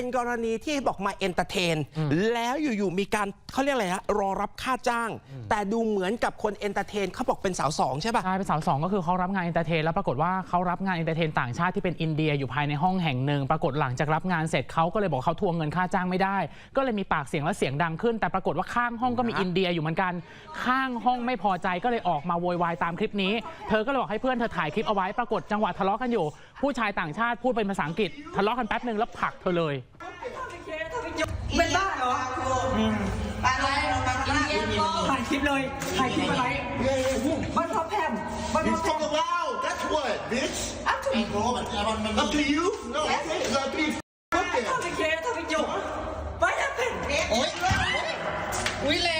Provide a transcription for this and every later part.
เป็นกรณีที่บอกมาเอนเตอร์เทน แล้วอยู่ๆมีการเขาเรียกอะไรฮะรอรับค่าจ้าง แต่ดูเหมือนกับคนเอนเตอร์เทนเขาบอกเป็นสาวสองใช่ป่ะ ใช่เป็นสาวสองก็คือเขารับงานเอนเตอร์เทนแล้วปรากฏว่าเขารับงานเอนเตอร์เทนต่างชาติที่เป็นอินเดียอยู่ภายในห้องแห่งหนึ่ง ปรากฏหลังจากรับงานเสร็จเขาก็เลยบอกเขาทวงเงินค่าจ้างไม่ได้ ก็เลยมีปากเสียงและเสียงดังขึ้น แต่ปรากฏว่าข้างห้องก็มีอินเดียอยู่เหมือนกัน ข้างห้องไม่พอใจก็เลยออกมาโวยวายตามคลิปนี้ เธอก็เลยบอกให้เพื่อนเธอถ่ายคลิปเอาไว้ ปรากฏจังหวะทะเลาะกันอยู่ ผู้ชายต่างชาติพูดเป็นภาษาอังกฤษทะเลาะกันแป๊บหนึ่งแล้วผลักเธอเลยเป็นบ้าเหรออะไรเราไปข้างหน้าถ่ายคลิปเลยถ่ายคลิปอะไรบ้านพ่อแพมบ้านพ่อ He's แพม fucking loud. That's what, bitch. Up to me. Up to you? No, Yes. it's up to you. ทำไมเคทำไมจุกบ้านพ่อแพมโอ๊ยอุ้ยแรงมากเนี่ยมัน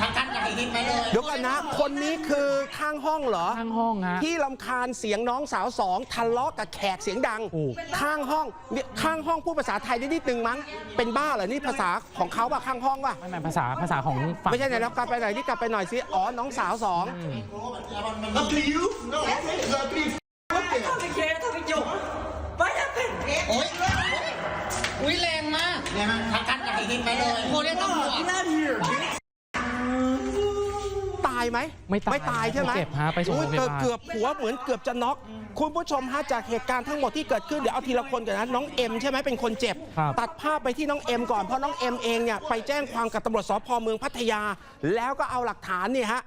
ทักกันกับไอ้ฮิตไปเลยเดี๋ยวกันนะ คนนี้คือข้างห้องเหรอ ข้างห้องฮะ ที่ลำคาญเสียงน้องสาวสองทะเลาะกับแขกเสียงดังถูกข้างห้องเนี่ยข้างห้องพูดภาษาไทยได้นิดนึงมั้ง เป็นบ้าเหรอ นี่ภาษาของเขาป่ะข้างห้องป่ะ ไม่ไม่ภาษาภาษาของฝั่งไม่ใช่ไหนแล้วกลับไปหน่อยที่กลับไปหน่อยสิอ๋อน้องสาวสอง Up to you? No, it's up to you. ทำไมเคทำไมจุกบ้านพ่อแพมโอ๊ยอุ้ยแรงมากเนี่ยมันทักกันกับไอ้ฮิตไปเลยโทรเรียกตำรวจหน้าที่ตาย ไหมไม่ตายไม่ตายใช่ไหมเจ็บฮะไปส่งโรงพยาบาลอุ๊ยเกือบหัวเหมือนเกือบจะน็อกคุณผู้ชมฮะจากเหตุการณ์ทั้งหมดที่เกิดขึ้นเดี๋ยวเอาทีละคนก่อนนะน้องเอ็มใช่ไหมเป็นคนเจ็บ ครับ ตัดภาพไปที่น้องเอ็มก่อนเพราะน้องเอ็มเองเนี่ยไปแจ้งความกับตำรวจสพเมืองพัทยา แล้วก็เอาหลักฐานเนี่ยฮะ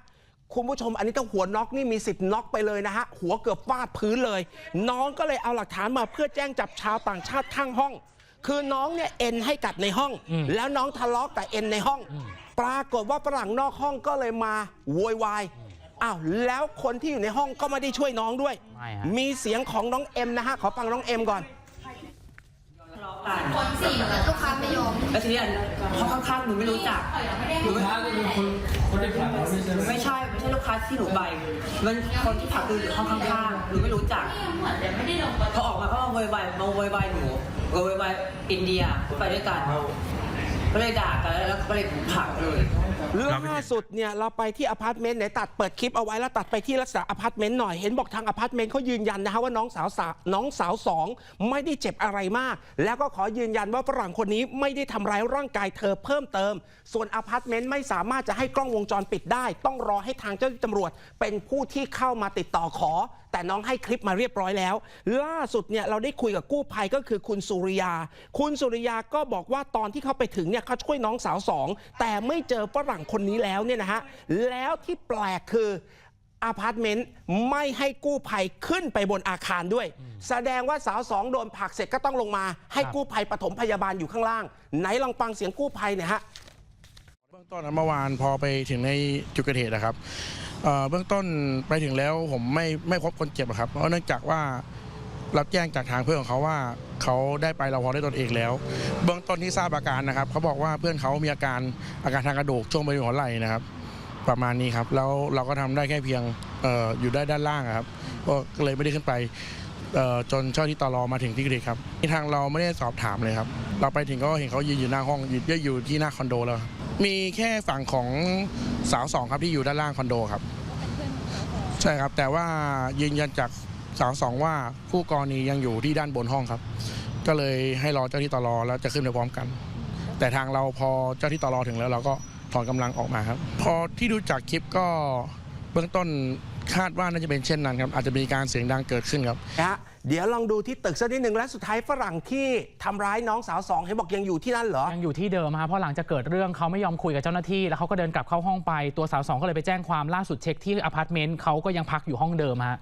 คุณผู้ชมอันนี้ถ้าหัวน็อกนี่มีสิทธิ์น็อกไปเลยนะฮะหัวเกือบฟาดพื้นเลย น้องก็เลยเอาหลักฐานมาเพื่อแจ้งจับชาวต่างชาติข้างห้อง คือน้องเนี่ยเอ็นให้กัดในห้อง แล้วน้องทะเลาะกับเอ็นในห้อง ปรากฏว่าฝรั่งนอกห้องก็เลยมาโวยวายอ้าวแล้วคนที่อยู่ในห้องก็ไม่ได้ช่วยน้องด้วยไม่ฮะมีเสียงของน้องเอ็มนะฮะขอฟังน้องเอ็มก่อน คนสี่เหมือนลูกค้าไม่ยอมแล้วทีนี้ห้องข้างๆหนูไม่รู้จักหนูไม่ไม่ใช่ไม่ใช่ลูกค้าที่หนูไปมันคนที่ผักคืออยู่ห้องข้างๆหนูไม่รู้จักเหมือนจะไม่ได้ลงพอออกมาก็มาโวยวายมาโวยวายหนูโวยวายอินเดียไปด้วยกันก็เลยด่ากันแล้วก็เลยผลักเลย ล่าสุดเนี่ยเราไปที่อพาร์ตเมนต์ไหนตัดเปิดคลิปเอาไว้แล้วตัดไปที่ลักษณะอพาร์ตเมนต์หน่อยเห็นบอกทางอพาร์ตเมนต์เขายืนยันนะฮะว่าน้องสาวสาน้องสาวสองไม่ได้เจ็บอะไรมาก แล้วก็ขอยืนยันว่าฝรั่งคนนี้ไม่ได้ทำร้ายร่างกายเธอเพิ่มเติม ส่วนอพาร์ตเมนต์ไม่สามารถจะให้กล้องวงจรปิดได้ ต้องรอให้ทางเจ้าหน้าที่ตำรวจ เป็นผู้ที่เข้ามาติดต่อขอ แต่น้องให้คลิปมาเรียบร้อยแล้ว ล่าสุดเนี่ยเราได้คุยกับกู้ภัยก็คือคุณสุริยา คุณสุริยาก็บอกว่าตอนที่เขาไปถึงเนี่ยเขาช่วยน้องสาวสองแต่ไม่เจอฝรั่งคนนี้แล้วเนี่ยนะฮะแล้วที่แปลกคืออพาร์ตเมนต์ไม่ให้กู้ภัยขึ้นไปบนอาคารด้วย แสดงว่าสาวสองโดนผลักเสร็จก็ต้องลงมา ให้กู้ภัยปฐมพยาบาลอยู่ข้างล่าง ไหนลองฟังเสียงกู้ภัยหน่อยฮะเบื้องต้นนะเมื่อวานพอไปถึงในจุดเกิดเหตุนะครับเอ่อเบื้องต้นไปถึงแล้วผมไม่ไม่พบคนเจ็บอะครับ เพราะเนื่องจากว่า รับแจ้งจากทางเพื่อนของเขาว่าเขาได้ไปเราพอได้ตนเองแล้ว เบื้องต้นที่ทราบอาการนะครับเขาบอกว่าเพื่อนเขามีอาการอาการทางกระดูกช่วงบริเวณหัวไหล่นะครับ ประมาณนี้ครับแล้วเราก็ทำได้แค่เพียงอออยู่ได้ด้านล่างครับก็เลยไม่ได้ขึ้นไปจนเจ้าที่ตอรอมาถึงที่เกิดเหตุครับที่ทางเราไม่ได้สอบถามเลยครับ เราไปถึงก็เห็นเขายืนอยู่หน้าห้องยืนอยู่ที่หน้าคอนโดแล้วครับมีแค่ฝั่งของสาวสองครับที่อยู่ด้านล่างคอนโดครับ ใช่ครับแต่ว่ายืนยันจาก สาวสองว่าผู้กรณียังอยู่ที่ด้านบนห้องครับ ก็เลยให้รอเจ้าที่ตอรอแล้วจะขึ้นไปพร้อมกัน แต่ทางเราพอเจ้าที่ตอรอถึงแล้วเราก็ถอนกำลังออกมาครับ พอที่ดูจากคลิปก็เบื้องต้นคาดว่าน่าจะเป็นเช่นนั้นครับ อาจจะมีการเสียงดังเกิดขึ้นครับนะฮะเดี๋ยวลองดูที่ตึกสักนิดหนึ่งและสุดท้ายฝรั่งที่ทำร้ายน้องสาวสองเห็นบอกยังอยู่ที่นั่นเหรอ ยังอยู่ที่เดิมฮะเพราะหลังจากเกิดเรื่องเขาไม่ยอมคุยกับเจ้าหน้าที่ แล้วเขาก็เดินกลับเข้าห้องไปตัวสาวสองก็เลยไปแจ้งความล่าสุดเช็คที่อพาร์ตเมนต์เขาก็ยังพักอยู่ห้องเดิมฮะ